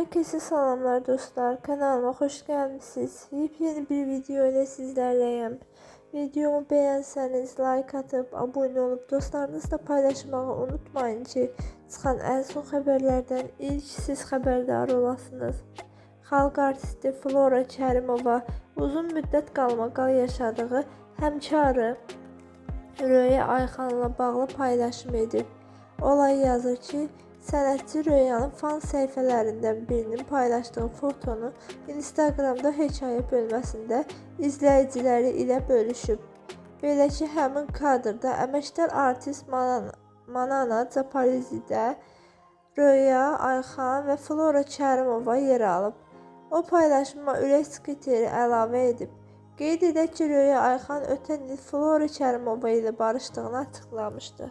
Herkese selamlar dostlar. Kanalıma hoş gelmişsiniz. Yepyeni bir video ile sizlerleyim. Videomu beğenseniz like atıp abone olup dostlarınızla paylaşmayı unutmayın ki çıkan en son haberlerden ilk siz haberdar olasınız. Xalq artisti Flora Kərimova uzun müddət qalmaqal yaşadığı həmkarı Röya Ayxanla bağlı paylaşım edib. Olay yazır ki, sənətçi Röyanın fan səhifələrindən birinin paylaşdığı fotonu Instagramda hekayə bölməsində izləyiciləri ilə bölüşüb. Belə ki, həmin kadrda əməkdar artist Manana, Manana Zaparizidə Röya Ayxan və Flora Kərimova yer alıb. O paylaşıma ürək skiteri əlavə edib. Qeyd edək ki, Röya Ayxan ötən il Flora Kərimova ilə barışdığını açıqlamışdı.